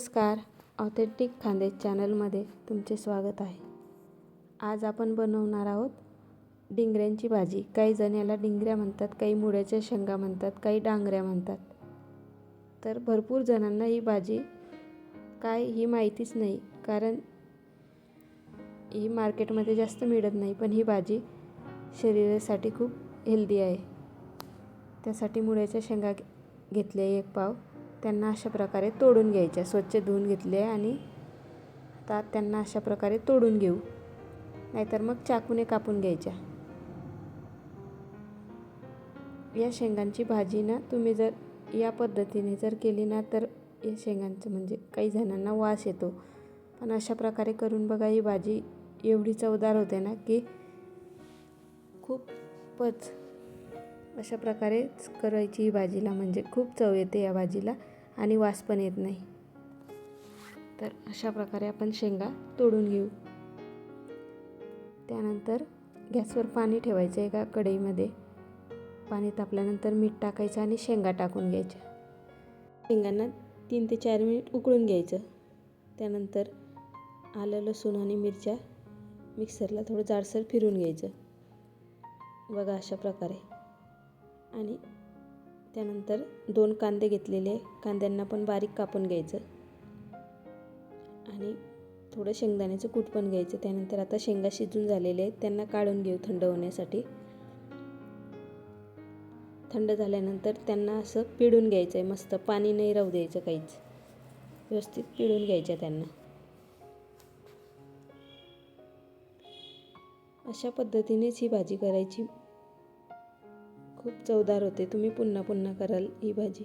नमस्कार. ऑथेंटिक खांदे चॅनलमध्ये तुमचे स्वागत आहे. आज आपण बनवणार आहोत डिंगऱ्यांची भाजी. काही जण याला डिंगऱ्या म्हणतात काही मुळ्याच्या शेंगा म्हणतात काही डांगऱ्या म्हणतात. तर भरपूर जणांना ही भाजी काय ही माहितीच नाही कारण ही मार्केटमध्ये जास्त मिळत नाही पण ही भाजी शरीरासाठी खूप हेल्दी आहे. त्यासाठी मुळ्याच्या शेंगा घे- घेतल्या एक पाव. त्यांना अशा प्रकारे तोडून घ्यायच्या. स्वच्छ धुवून घेतले आणि आता त्यांना अशा प्रकारे तोडून घेऊ. नाहीतर मग चाकूने कापून घ्यायच्या. या शेंगांची भाजी ना तुम्ही जर या पद्धतीने जर केली ना तर या शेंगांचं म्हणजे काही जणांना वास येतो. पण अशा प्रकारे करून बघा ही भाजी एवढी चवदार होते ना की खूपच अशा प्रकारेच करायची ही भाजीला म्हणजे खूप चव येते या भाजीला. आणि वास पण येत नाही. तर अशा प्रकारे आपण शेंगा तोडून घेऊ. त्यानंतर गॅसवर पाणी ठेवायचं एका कढईमध्ये. पाणी तापल्यानंतर मीठ टाकायचं आणि शेंगा टाकून घ्यायच्या. शेंगांना तीन ते चार मिनिट उकळून घ्यायचं. त्यानंतर आलं लसूण आणि मिरच्या मिक्सरला थोडं जाडसर फिरून घ्यायचं. बघा अशा प्रकारे. आणि त्यानंतर दोन कांदे घेतलेले. कांद्यांना पण बारीक कापून घ्यायचं. आणि थोडं शेंगदाण्याचं कूट पण घ्यायचं. त्यानंतर आता शेंगा शिजून झालेले आहेत. त्यांना काढून घेऊ थंड होण्यासाठी. थंड झाल्यानंतर त्यांना असं पिळून घ्यायचं आहे मस्त पाणी नाही राहू द्यायचं काहीच. व्यवस्थित पिळून घ्यायच्या त्यांना. अशा पद्धतीनेच ही भाजी करायची. खूप चवदार होते. तुम्ही पुन्हा पुन्हा कराल ही भाजी.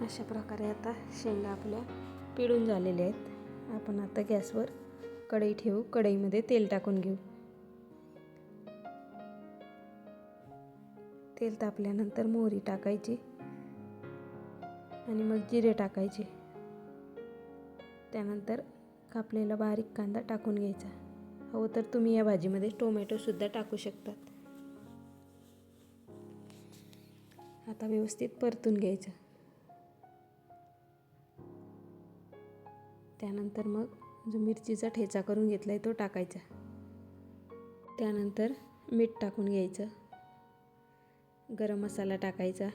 अशा प्रकारे आता शेंगा आपल्या पिळून झालेल्या आहेत. आपण आता गॅसवर कढई ठेवू. कढईमध्ये तेल टाकून घेऊ. तेल तापल्यानंतर मोहरी टाकायची आणि मग जिरे टाकायचे. त्यानंतर कापलेला बारीक कांदा टाकून घ्यायचा. हवं तर तुम्ही या भाजीमध्ये टोमॅटोसुद्धा टाकू शकतात. आता व्यवस्थित परतून घ्यायचं. त्यानंतर मग जो मिरचीचा ठेचा करून घेतला आहे तो टाकायचा. त्यानंतर मीठ टाकून घ्यायचं. गरम मसाला टाकायचा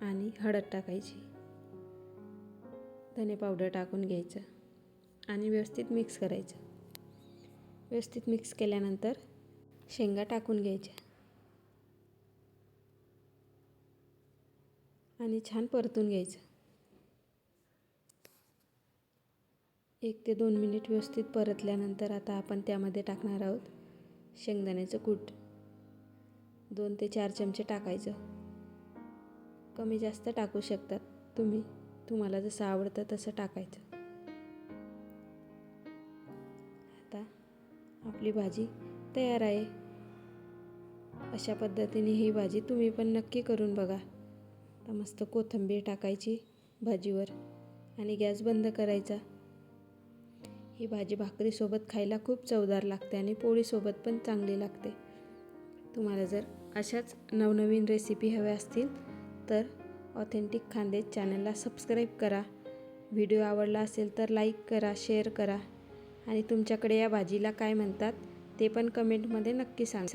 आणि हळद टाकायची. धने पावडर टाकून घ्यायचं आणि व्यवस्थित मिक्स करायचं. व्यवस्थित मिक्स केल्यानंतर शेंगा टाकून घ्यायच्या. आणि छान परतून घ्यायचं. एक ते दोन मिनिट व्यवस्थित परतल्यानंतर आता आपण त्यामध्ये टाकणार आहोत शेंगदाण्याचं कूट. दोन ते चार चमचे टाकायचं. कमी जास्त टाकू शकतात तुम्ही. तुम्हाला जसं आवडतं तसं टाकायचं. आता आपली भाजी तयार आहे. अशा पद्धतीने ही भाजी तुम्ही पण नक्की करून बघा. आता मस्त कोथिंबीर टाकायची भाजीवर आणि गॅस बंद करायचा. ही भाजी भाकरीसोबत खायला खूप चवदार लागते आणि पोळीसोबत पण चांगली लागते. तुम्हाला जर अशाच नवनवीन रेसिपी हव्या असतील तर ऑथेंटिक खानदेश चॅनलला सबस्क्राईब करा. व्हिडिओ आवडला असेल तर लाईक करा शेअर करा. आणि तुमच्याकडे या भाजीला काय म्हणतात ते पण कमेंटमध्ये नक्की सांगा.